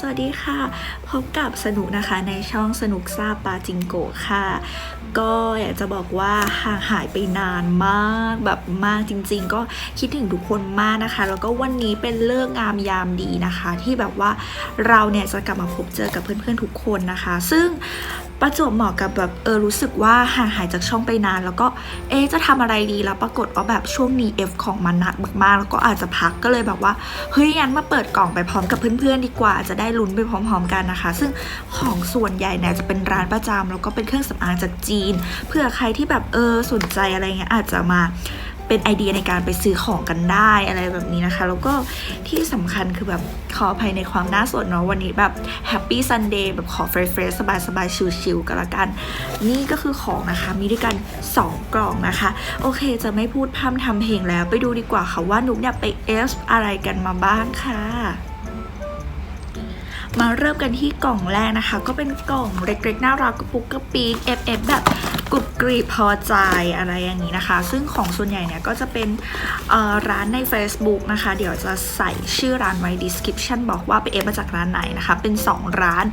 สวัสดีค่ะ พบกับสนุกนะคะในช่องสนุกซาปาจิงโกค่ะ ก็อยากจะบอกว่าห่างหายไปนานมากแบบมากจริง ๆ ก็คิดถึงทุกคนมากนะคะ แล้วก็วันนี้เป็นเลิกษ์งามยามดีนะคะ ที่แบบว่าเราเนี่ยจะกลับมาพบเจอกับเพื่อนๆทุกคนนะคะ ซึ่ง ประจวบเหมาะกับแบบเออรู้สึกว่าห่างหายจากช่องไปนาน แล้วก็เอ๊จะทำอะไรดีแล้วปรากฏว่าแบบช่วงนี้ F ของมันหนักมากๆแล้วก็อาจจะพักก็เลยแบบว่าเฮ้ยงั้นมาเปิดกล่องไปพร้อมกับเพื่อนๆดีกว่า จะได้ลุ้นไปพร้อม ๆ กันนะคะ ซึ่งของส่วนใหญ่เนี่ยจะเป็นร้านประจำแล้วก็เป็นเครื่องสำอางจากจีนเผื่อใครที่แบบเออสนใจอะไรเงี้ยอาจจะมา เป็นไอเดียในการไปซื้อของกันได้อะไรแบบนี้นะคะ แล้วก็ที่สำคัญคือแบบขออภัยในความน่าสนเนาะวันนี้แบบแฮปปี้ซันเดย์แบบขอเฟรชๆสบายๆชิลๆกันละกัน นี่ก็คือของนะคะมีด้วยกัน 2 กล่องนะคะ โอเคจะไม่พูดพร่ำทำเพลงแล้วไปดูดีกว่าค่ะว่านุกเนี่ยไปเอฟอะไรกันมาบ้างค่ะมาเริ่มกันที่กล่องแรกนะคะ ก็เป็นกล่องเล็กๆ น่ารักกระปุกกระปีก FF แบบ กรุบกรีบพอใจอะไรอย่างนี้นะคะ ซึ่งของส่วนใหญ่เนี่ยก็จะเป็นร้านใน Facebook นะคะ เดี๋ยวจะใส่ชื่อร้านไว้ description บอกว่าไปเอฟมาจากร้านไหนนะคะ เป็น 2 ร้าน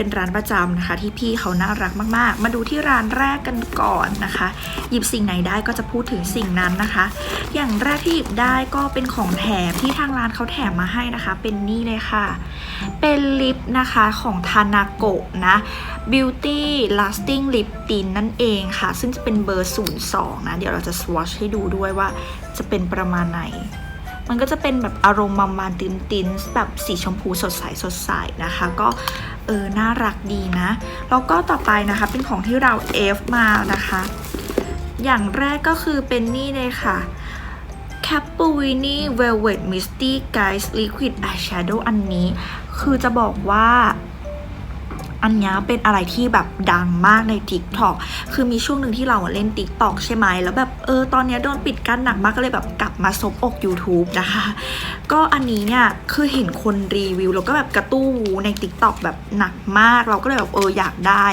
เป็นร้านประจำนะคะ ที่พี่เขาน่ารักมากๆ มาดูที่ร้านแรกกันก่อนนะคะ หยิบสิ่งไหนได้ก็จะพูดถึงสิ่งนั้นนะคะ อย่างแรกที่หยิบได้ก็เป็นของแถมที่ทางร้านเขาแถมมาให้นะคะ เป็นนี่เลยค่ะ เป็นลิปนะคะของทานาโกะนะ Beauty Lasting Lip Tint นั่นเองค่ะ ซึ่งจะเป็นเบอร์ 02 นะ เดี๋ยวเราจะ swatch ให้ดูด้วยว่าจะเป็นประมาณไหน มันก็จะเป็นแบบอารมณ์มัมานติมตินแบบสีชมพูสดใสสดใสนะคะ ก็เออน่ารักดีนะ แล้วก็ต่อไปนะคะเป็นของที่เราเอฟมานะคะ อย่างแรกก็คือเป็นนี่เลยค่ะ c a p u v i n i Velvet Misty Guys Liquid Eyeshadow อันนี้ คือจะบอกว่า อันนี้เป็นอะไรที่แบบดังมากใน TikTok คือมีช่วงหนึ่งที่เราเล่น TikTok ใช่ไหมแล้วแบบเออตอนนี้โดนปิดกั้นหนักมากก็เลยแบบกลับมาซบอก YouTube นะคะ ก็อันนี้เนี่ยคือเห็นคนรีวิวแล้วก็แบบกระตู้ใน TikTok แบบหนักมาก เราก็เลยแบบเอออยากได้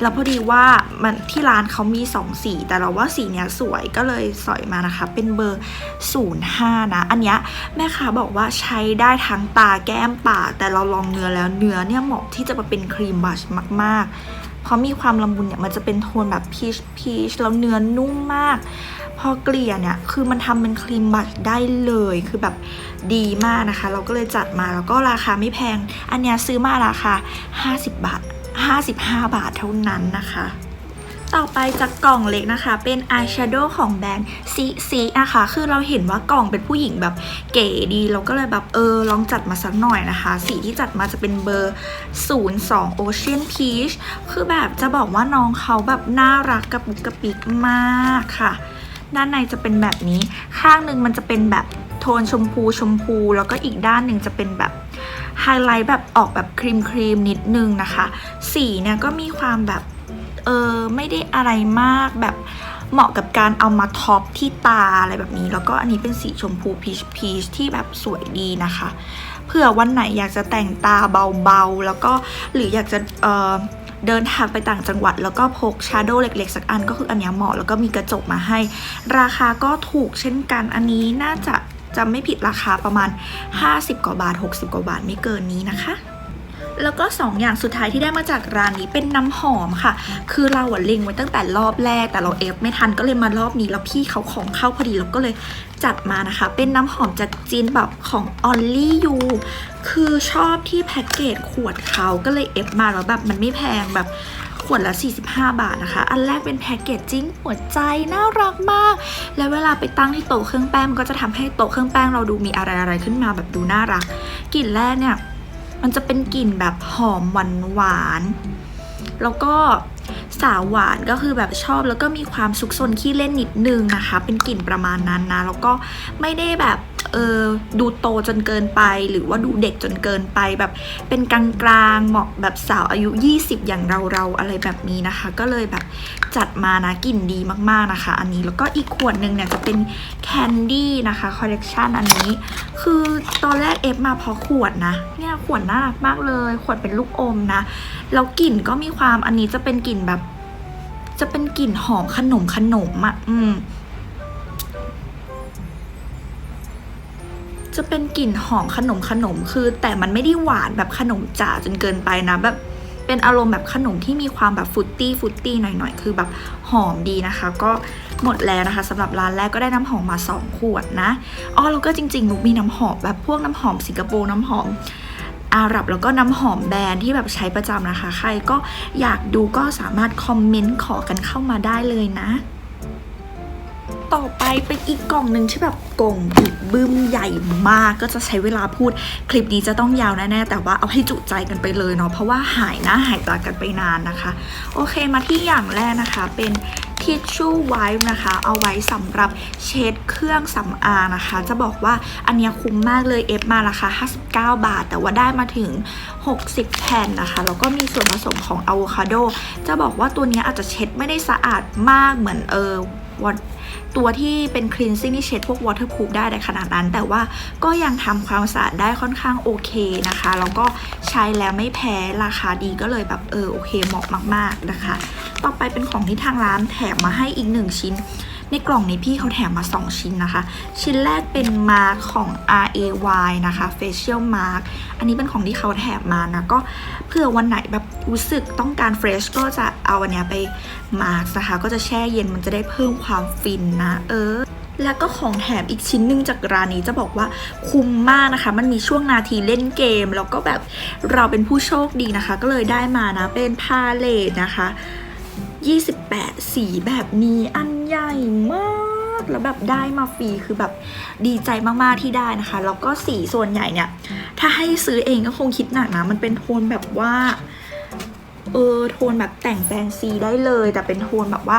แล้วพอดีว่ามันที่ร้านเขามี 2 สี แต่เราว่าสีเนี้ยสวยก็เลยสอยมานะคะ เป็นเบอร์ 05 นะ อันเนี้ยแม่ค้าบอกว่าใช้ได้ทั้งตาแก้มปาก แต่เราลองเนื้อแล้วเนื้อเนี่ยเหมาะที่จะมาเป็นครีมบัชมาก ๆ เพราะมีความละมุนเนี่ยมันจะเป็นโทนแบบพีชพีชแล้วเนื้อนุ่มมากพอเกลี่ยเนี่ยคือมันทำเป็นครีมบัชได้เลยคือแบบดีมากนะคะ เราก็เลยจัดมาแล้วก็ราคาไม่แพง อันเนี้ยซื้อมาราคา 50 บาท 55 บาทเท่านั้นนะคะ ต่อไปจากกล่องเล็กนะคะ เป็นอายแชโดว์ของแบรนด์ซีซีนะคะ คือเราเห็นว่ากล่องเป็นผู้หญิงแบบเก๋ดี เราก็เลยแบบเออ ลองจัดมาสักหน่อยนะคะ สีที่จัดมาจะเป็นเบอร์ 02 Ocean Peach คือแบบจะบอกว่าน้องเขาแบบน่ารักกับบุกกระปิกมากค่ะ ด้านในจะเป็นแบบนี้ ข้างหนึ่งมันจะเป็นแบบโทนชมพูชมพู แล้วก็อีกด้านหนึ่งจะเป็นแบบ ไฮไลท์แบบออกแบบครีมครีมนิดนึงนะคะ สีเนี่ยก็มีความแบบ เออไม่ได้อะไรมากแบบเหมาะกับการเอามาท็อปที่ตาอะไรแบบนี้ แล้วก็อันนี้เป็นสีชมพูพีชพีชที่แบบสวยดีนะคะเผื่อวันไหนอยากจะแต่งตาเบาๆ แล้วก็หรืออยากจะเออเดินทางไปต่างจังหวัด แล้วก็พกชาโดว์เล็ก ๆ สักอันก็คืออันนี้เหมาะแล้วก็มีกระจกมาให้ ราคาก็ถูกเช่นกันอันนี้น่าจะ จะไม่ผิดราคาประมาณ 50 กว่าบาท 60 กว่าบาทไม่เกินนี้นะคะแล้วก็ 2 อย่างสุดท้ายที่ได้มาจากร้านนี้เป็นน้ำหอมค่ะ คือเราเล็งไว้ตั้งแต่รอบแรก แต่เราเอฟไม่ทันก็เลยมารอบนี้แล้วพี่เขาของเข้าพอดีเราก็เลยจัดมานะคะ เป็นน้ำหอมจากจีนแบบของ Only You คือชอบที่แพ็กเกจขวดเขาก็เลยเอฟมาแล้วแบบมันไม่แพงแบบ ขวดละ 45 บาทนะคะ อันแรกเป็นแพ็กเกจจิ้งหัวใจน่ารักมาก แล้วเวลาไปตั้งที่โต๊ะเครื่องแป้งมันก็จะทำให้โต๊ะเครื่องแป้งเราดูมีอะไรอะไรขึ้นมาแบบดูน่ารัก กลิ่นแรกเนี่ยมันจะเป็นกลิ่นแบบหอมหวานหวานแล้วก็สาวหวานก็คือแบบชอบแล้วก็มีความซุกซนขี้เล่นนิดนึงนะคะ เป็นกลิ่นประมาณนั้นนะ แล้วก็ไม่ได้แบบ เออดูโตจนเกินไป หรือว่าดูเด็กจนเกินไปแบบ เป็นกลางๆเหมาะแบบสาวอายุ 20 อย่างเราๆอะไรแบบนี้นะคะ ก็เลยแบบจัดมานะกลิ่นดีมากๆนะคะ อันนี้แล้วก็อีกขวดหนึ่งเนี่ยจะเป็นแคนดี้นะคะคอลเลกชันอันนี้ คือตอนแรกเอฟมาพราะขวดนะ เนี่ยขวดน่ารักมากเลย ขวดเป็นลูกอมนะ แล้วกลิ่นก็มีความอันนี้จะเป็นกลิ่นแบบ จะเป็นกลิ่นหอมขนมขนมอะ่ะอืม จะเป็นกลิ่นหอมขนมขนมคือ แต่มันไม่ได้หวานแบบขนมจ๋าจนเกินไปนะแบบเป็นอารมณ์แบบขนมที่มีความแบบฟุตตี้ฟุตตี้หน่อยๆ คือแบบหอมดีนะคะ ก็หมดแล้วนะคะสำหรับร้านแรกก็ได้น้ำหอมมา 2 ขวดนะอ๋อแล้วก็จริงๆนุกมีน้ำหอมแบบพวกน้ำหอมสิงคโปร์น้ำหอมอาหรับแล้วก็น้ำหอมแบรนด์ที่แบบใช้ประจำนะคะ ใครก็อยากดูก็สามารถคอมเมนต์ขอกันเข้ามาได้เลยนะ ต่อไปเป็นอีกกล่องหนึ่งที่แบบกล่องบึกบึ้มใหญ่มากก็จะใช้เวลาพูดคลิปนี้จะต้องยาวแน่ๆแต่ว่าเอาให้จุใจกันไปเลยเนาะเพราะว่าหายหน้าหายตากันไปนานนะคะ โอเคมาที่อย่างแรกนะคะเป็นทิชชู่ไวท์นะคะ เอาไว้สำหรับเช็ดเครื่องสำอางนะคะ จะบอกว่าอันนี้คุ้มมากเลยเอฟมาราคา 59 บาท แต่ว่าได้มาถึง 60 แผ่นนะคะ แล้วก็มีส่วนผสมของอะโวคาโด จะบอกว่าตัวนี้อาจจะเช็ดไม่ได้สะอาดมากเหมือนเออ ตัวที่เป็นคลีนซิ่งที่เช็ดพวกวอเตอร์พูฟได้ในขนาดนั้น แต่ว่าก็ยังทำความสะอาดได้ค่อนข้างโอเคนะคะ แล้วก็ใช้แล้วไม่แพ้ราคาดีก็เลยแบบเออโอเคเหมาะมาก ๆนะคะ ต่อไปเป็นของที่ทางร้านแถมมาให้อีกหนึ่งชิ้น ในกล่องนี้พี่เขาแถมมา 2 ชิ้นนะคะ ชิ้นแรกเป็นมาร์คของ R A Y นะคะ Facial Mark อันนี้เป็นของที่เขาแถมมานะ ก็เผื่อวันไหนแบบรู้สึกต้องการเฟรชก็จะเอาอันเนี้ยไปมาร์กนะคะ ก็จะแช่เย็นมันจะได้เพิ่มความฟินนะ เออแล้วก็ของแถมอีกชิ้นหนึ่งจากร้านนี้จะบอกว่าคุ้มมากนะคะ มันมีช่วงนาทีเล่นเกม แล้วก็แบบเราเป็นผู้โชคดีนะคะ ก็เลยได้มานะเป็นพาเลตนะคะ 28 สีแบบนี้อันใหญ่มากแล้วแบบได้มาฟรีคือแบบดีใจมากๆที่ได้นะคะ แล้วก็สีส่วนใหญ่เนี่ย ถ้าให้ซื้อเองก็คงคิดหนักนะ มันเป็นโทนแบบว่าเออโทนแบบแต่งแฟนซีได้เลย แต่เป็นโทนแบบว่า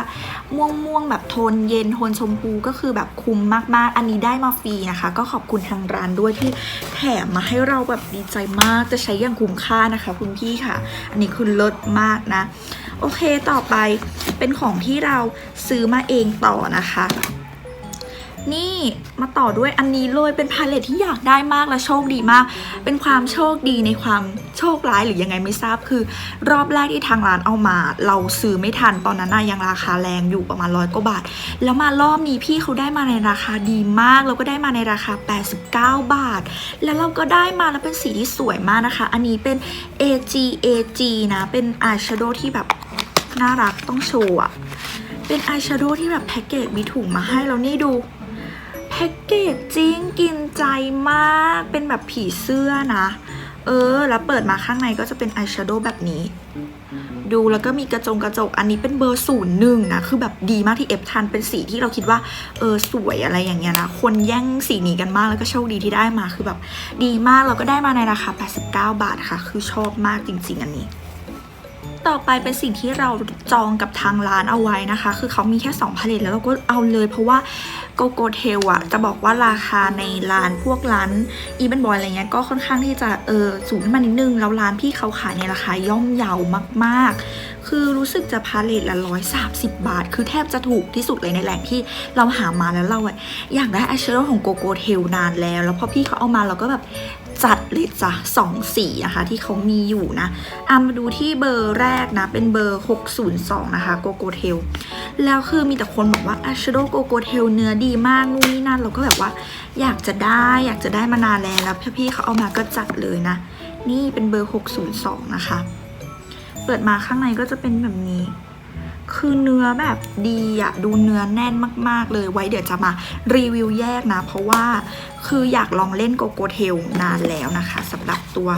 ม่วงม่วงๆแบบโทนเย็นโทนชมพูก็คือแบบคุ้มมากๆ อันนี้ได้มาฟรีนะคะ ก็ขอบคุณทางร้านด้วยที่แถมมาให้เราแบบดีใจมากจะใช้อย่างคุ้มค่านะคะ คุณพี่ค่ะ อันนี้คือเลิศมากนะ โอเคต่อไปเป็นของที่เราซื้อมาเองต่อนะคะ นี่มาต่อด้วยอันนี้เลยเป็นพาเลทที่อยากได้มากและโชคดีมาก เป็นความโชคดีในความโชคร้ายหรือยังไงไม่ทราบคือ รอบแรกที่ทางร้านเอามา เราซื้อไม่ทันตอนนั้นน่ะยังราคาแรงอยู่ประมาณร้อยกว่าบาท แล้วมารอบนี้พี่เขาได้มาในราคาดีมาก แล้วก็ได้มาในราคา 89 บาท แล้วเราก็ได้มาแล้วเป็นสีที่สวยมากนะคะ อันนี้เป็น AG AG นะเป็นอายแชโดว์ที่แบบ น่ารักต้องโชว์อะเป็นอายแชโดว์ที่แบบแพ็กเกจมีถุงมาให้แล้วนี่ดูแพ็กเกจจริงกินใจมากเป็นแบบผีเสื้อนะ เออ แล้วเปิดมาข้างในก็จะเป็นอายแชโดว์แบบนี้ ดูแล้วก็มีกระจงกระจกอันนี้เป็นเบอร์ศูนย์หนึ่งนะ คือแบบดีมากที่เอฟทันเป็นสีที่เราคิดว่า เออ สวยอะไรอย่างเงี้ยนะ คนแย่งสีนี้กันมากแล้วก็โชคดีที่ได้มาคือแบบ ดีมากเราก็ได้มาในราคา 89 บาทค่ะ คือชอบมากจริง ๆ อันนี้ ต่อไปเป็นสิ่งที่เราจองกับทางร้านเอาไว้นะคะ คือเขามีแค่2พาเลทแล้วเราก็เอาเลยเพราะว่าโกโกเทลอะจะบอกว่าราคาในร้านพวกร้านอีเวนบอยอะไรเงี้ยก็ค่อนข้างที่จะเออสูงขึ้นมานิดนึง แล้วร้านพี่เขาขายในราคาย่อมเยาวมากๆ คือรู้สึกจะพาเลทละร้อยสามสิบบาท คือแทบจะถูกที่สุดเลยในแหล่งที่เราหามาแล้วเราอะอยากได้อายแชโดว์ของโกโกเทลนานแล้ว แล้วพอพี่เขาเอามาเราก็แบบ จัดเลยจ้ะสองสีนะคะที่เขามีอยู่นะอามาดูที่เบอร์แรกนะ เป็นเบอร์ 602 นะคะโกโกเทลแล้วคือมีแต่คนบอกว่าอาชโดโกโกเทลเนื้อดีมากนู่นนี่นั่นเราก็แบบว่า อยากจะได้อยากจะได้มานานแล้วแล้วพี่ๆเขาเอามาก็จัดเลยนะ นี่เป็นเบอร์ 602 นะคะ เปิดมาข้างในก็จะเป็นแบบนี้ คือเนื้อแบบดีอะดูเนื้อแน่นมาก ๆ เลยไว้เดี๋ยวจะมารีวิวแยกนะ เพราะว่าคืออยากลองเล่นโกโกเทลนานแล้วนะคะสำหรับตัว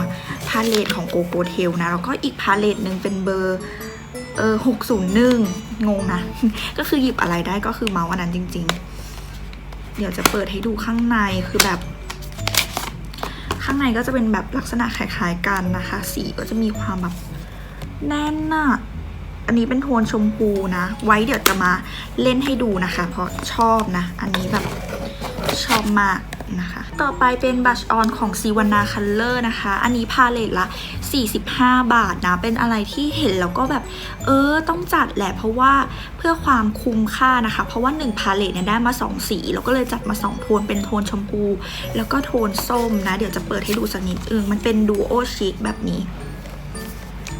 พาเลตของโกโกเทลนะ แล้วก็อีกพาเลตหนึ่งเป็นเบอร์เออหกศูนย์หนึ่งงงนะ ก็คือหยิบอะไรได้ก็คือเมาส์อันนั้นจริง ๆ เดี๋ยวจะเปิดให้ดูข้างในคือแบบ ข้างในก็จะเป็นแบบลักษณะคล้ายๆกันนะคะ สีก็จะมีความแบบแน่นน่ะ อันนี้เป็นโทนชมพูนะ ไว้เดี๋ยวจะมาเล่นให้ดูนะคะ เพราะชอบนะ อันนี้แบบชอบมากนะคะ ต่อไปเป็นบัชออนของซีวานาคัลเลอร์นะคะ อันนี้พาเลตละ 45 บาทนะ เป็นอะไรที่เห็นแล้วก็แบบ เออ ต้องจัดแหละ เพราะว่าเพื่อความคุ้มค่านะคะ เพราะว่า 1 พาเลตเนี่ยได้มา 2 สี แล้วก็เลยจัดมา 2 โทน เป็นโทนชมพู แล้วก็โทนส้มนะ เดี๋ยวจะเปิดให้ดูสักนิดเออมันเป็นดูโอชิคแบบนี้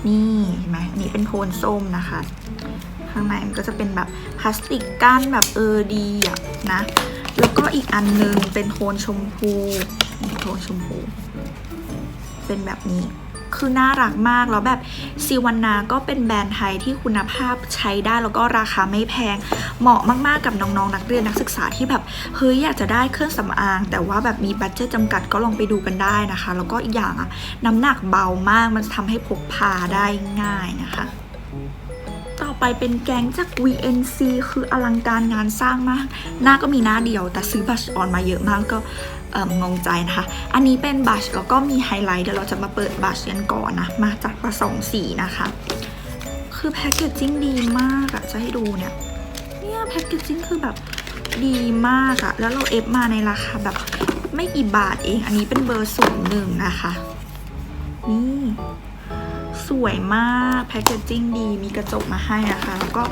นี่เห็นไหมอันนี้เป็นโทนส้มนะคะ ข้างในมันก็จะเป็นแบบพลาสติกกั้นแบบเออดีอะนะ แล้วก็อีกอันหนึงเป็นโทนชมพูโทนชมพู เป็นแบบนี้ คือน่ารักมาก แล้วแบบซีวันนาก็เป็นแบรนด์ไทยที่คุณภาพใช้ได้แล้วก็ราคาไม่แพง เหมาะมากๆกับน้องๆนักเรียนนักศึกษาที่แบบเฮ้ยอยากจะได้เครื่องสำอาง แต่ว่าแบบมีบัตเจตจำกัดก็ลองไปดูกันได้นะคะ แล้วก็อีกอย่างอะน้ำหนักเบามากมันจะทำให้พกพาได้ง่ายนะคะต่อไปเป็นแก๊งจาก VNC คืออลังการงานสร้างมาก หน้าก็มีหน้าเดียว แต่ซื้อบัชออนมาเยอะมากก็ งงใจนะคะ อันนี้เป็นบัชแล้วก็มีไฮไลท์เดี๋ยวเราจะมาเปิดบัชกันก่อนนะ มาจากประสองสีนะคะ คือแพคเกจจิ้งดีมากอะจะให้ดูเนี่ย เนี่ยแพคเกจจิ้งคือแบบดีมากอะแล้วเราเอฟมาในราคาแบบไม่กี่บาทเอง อันนี้เป็นเบอร์ศูนย์หนึ่งนะคะ นี่สวยมากแพคเกจจิ้งดีมีกระจกมาให้นะคะ แล้วก็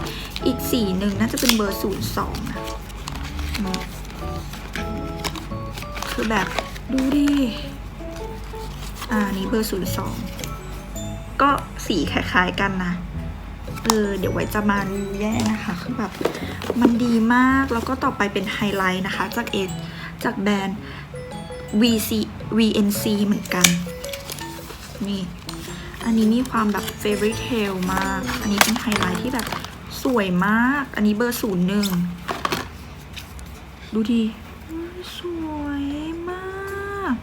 อีกสีหนึ่งน่าจะเป็นเบอร์ศูนย์สองนะ คือแบบดูดิ อ่านี่เบอร์ศูนย์สองก็สีคล้ายๆกันนะเออเดี๋ยวไว้จะมารีวิวแยกนะคะคือแบบมันดีมากแล้วก็ต่อไปเป็นไฮไลท์นะคะ จากเอจากแบรนด์ VC VNC เหมือนกัน นี่ อันนี้มีความแบบ fairy tale มาก อันนี้เป็นไฮไลท์ที่แบบสวยมาก อันนี้เบอร์ศูนย์หนึ่ง ดูดิอุ๊ยสวยมาก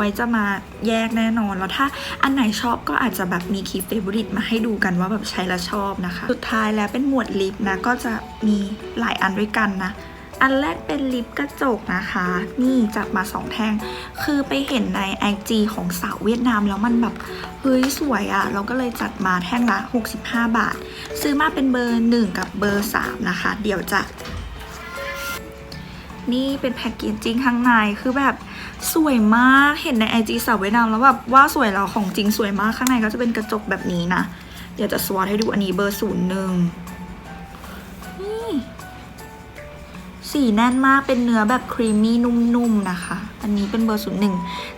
ไว้จะมาแยกแน่นอน แล้วถ้าอันไหนชอบก็อาจจะแบบมีคลิป favorite มาให้ดูกันว่าแบบใช้แล้วชอบนะคะ สุดท้ายแล้วเป็นหมวดลิปนะ ก็จะมีหลายอันด้วยกันนะอันแรกเป็นลิปกระจกนะคะ นี่จัดมาสองแท่ง คือไปเห็นใน IG ของสาวเวียดนามแล้วมันแบบเฮ้ยสวยอะ่ะ เราก็เลยจัดมาแท่งละ 65 บาท ซื้อมาเป็นเบอร์ 1 กับเบอร์ 3 นะคะ เดี๋ยวจะ นี่เป็นแพ็กเกจจริงข้างในคือแบบสวยมากเห็นใน IG สาวเวียดนามแล้วแบบว่าสวยแล้วของจริงสวยมากข้างในก็จะเป็นกระจกแบบนี้นะ เดี๋ยวจะสวอตให้ดูอันนี้เบอร์ศูนย์หนึ่งนี่สีแน่นมากเป็นเนื้อแบบครีมมี่นุ่มๆนะคะ อันนี้เป็นเบอร์ศูนย์หนึ่ง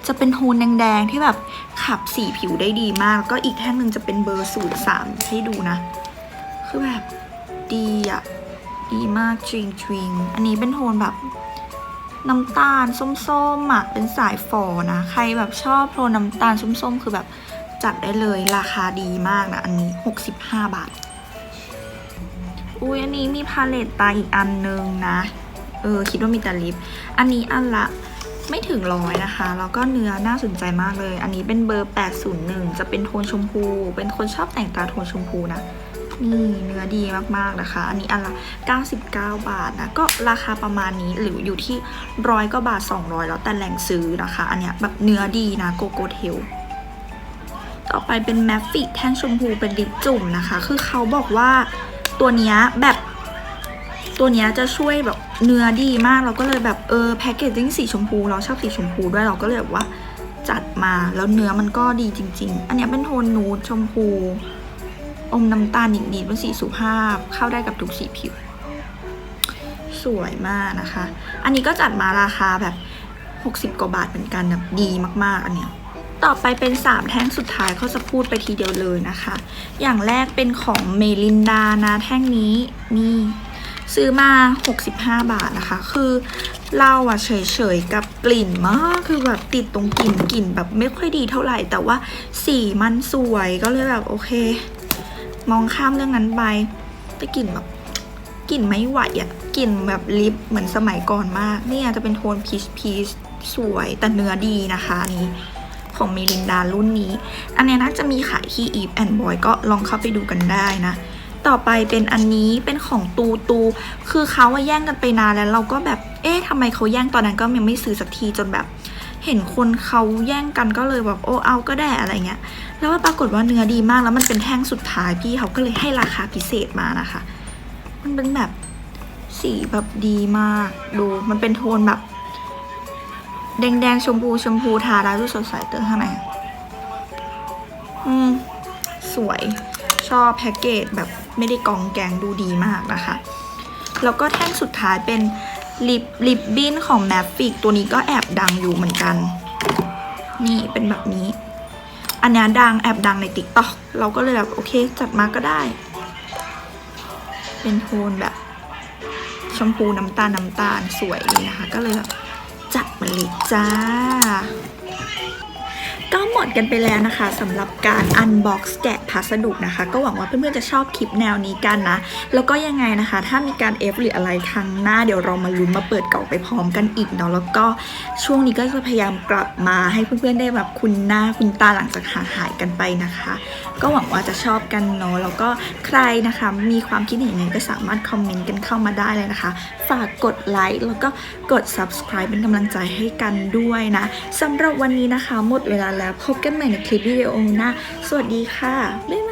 จะเป็นโทนแดงๆที่แบบขับสีผิวได้ดีมากแล้วก็อีกแท่งหนึ่งจะเป็นเบอร์ศูนย์สามให้ดูนะ คือแบบดีอะ ดีมากจริงๆอันนี้เป็นโทนแบบน้ำตาลส้มๆอะเป็นสายฝอนะ ใครแบบชอบโทนน้ำตาลส้มๆ คือแบบจัดได้เลยราคาดีมากนะ อันนี้ 65 บาท อุ้ยอันนี้มีพาเลตตาอีกอันนึงนะ เออ คิดว่ามีแต่ลิป อันนี้อันละไม่ถึงร้อยนะคะ แล้วก็เนื้อน่าสนใจมากเลย อันนี้เป็นเบอร์ 801 จะเป็นโทนชมพู เป็นคนชอบแต่งตาโทนชมพูนะ นี่เนื้อดีมากๆนะคะ อันนี้อันละ 99 บาทนะ ก็ราคาประมาณนี้หรืออยู่ที่ร้อยก็บาท 200 แล้วแต่แหล่งซื้อนะคะ อันเนี้ยแบบเนื้อดีนะโกโก้เทลต่อไปเป็นแมฟฟิกแท่งชมพูเป็นลิปจุ่มนะคะ คือเขาบอกว่าตัวเนี้ยแบบตัวเนี้ยจะช่วยแบบเนื้อดีมากเราก็เลยแบบเออแพคเกจจิ้งสีชมพูเราชอบสีชมพูด้วยเราก็เลยแบบว่าจัดมาแล้วเนื้อมันก็ดีจริง ๆ อันเนี้ยเป็นโทนนูดชมพู อมน้ำตาลนิดๆเป็นสีสุภาพเข้าได้กับทุกสีผิว สวยมากนะคะ อันนี้ก็จัดมาราคาแบบ 60 กว่าบาทเหมือนกันแบบดีมากๆ อันเนี้ยต่อไปเป็น 3 แท่งสุดท้ายเขาจะพูดไปทีเดียวเลยนะคะ อย่างแรกเป็นของเมลินดานะแท่งนี้นี่ซื้อมา 65 บาทนะคะ คือเราอะเฉยๆกับกลิ่นมากคือแบบติดตรงกลิ่นกลิ่นแบบไม่ค่อยดีเท่าไหร่ แต่ว่าสีมันสวยก็เลยแบบโอเค มองข้ามเรื่องนั้นไปแต่กลิ่นแบบกลิ่นไม่ไหวอะกลิ่นแบบลิปเหมือนสมัยก่อนมาก เนี่ยจะเป็นโทนพีชพีชสวยแต่เนื้อดีนะคะนี้ของเมลินดารุ่นนี้ อันนี้น่าจะมีขายที่ Eve and Boy ก็ลองเข้าไปดูกันได้นะ ต่อไปเป็นอันนี้เป็นของตูตู คือเขาว่าแย่งกันไปนานแล้วเราก็แบบ เอ๊ะทำไมเขาแย่งตอนนั้นก็ยังไม่ซื้อสักทีจนแบบ เห็นคนเขาแย่งกันก็เลยแบบโอ้เอาก็ได้อะไรเงี้ย แล้วปรากฏว่าเนื้อดีมากแล้วมันเป็นแท่งสุดท้ายพี่เขาก็เลยให้ราคาพิเศษมานะคะ มันเป็นแบบสีแบบดีมากดูมันเป็นโทนแบบ แดงๆชมพูชมพูทาแล้วดูสดใสเตอร์ข้างในอืมสวยชอบแพ็กเกจแบบไม่ได้กองแกงดูดีมากนะคะ แล้วก็แท่งสุดท้ายเป็น ลิปลิปบินของแมฟฟิกตัวนี้ก็แอบดังอยู่เหมือนกัน นี่เป็นแบบนี้ อันนี้ดังแอบดังในติ๊กต็อกเราก็เลยแบบโอเคจัดมาก็ได้ เป็นโทนแบบ ชมพูน้ำตาลน้ำตาลสวยเลยนะคะ ก็เลยแบบจัดมาเลยจ้า ก็หมดกันไปแล้วนะคะสำหรับการอันบ็อกซ์แกะพัสดุนะคะ ก็หวังว่าเพื่อนๆจะชอบคลิปแนวนี้กันนะ แล้วก็ยังไงนะคะ ถ้ามีการเอฟหรืออะไรครั้งหน้าเดี๋ยวเรามาลุ้นมาเปิดกล่องไปพร้อมกันอีกเนาะแล้วก็ช่วงนี้ก็จะพยายามกลับมาให้เพื่อนๆได้แบบคุณหน้าคุณตาหลังจากห่างหายกันไปนะคะ ก็หวังว่าจะชอบกันเนาะแล้วก็ใครนะคะมีความคิดเห็นยังไงก็สามารถคอมเมนต์กันเข้ามาได้เลยนะคะ ฝากกดไลค์แล้วก็กด subscribe เป็นกำลังใจให้กันด้วยนะสำหรับวันนี้นะคะ หมดเวลาแล้วพบกันใหม่ในคลิปวิดีโอหน้าสวัสดีค่ะบ๊ายบาย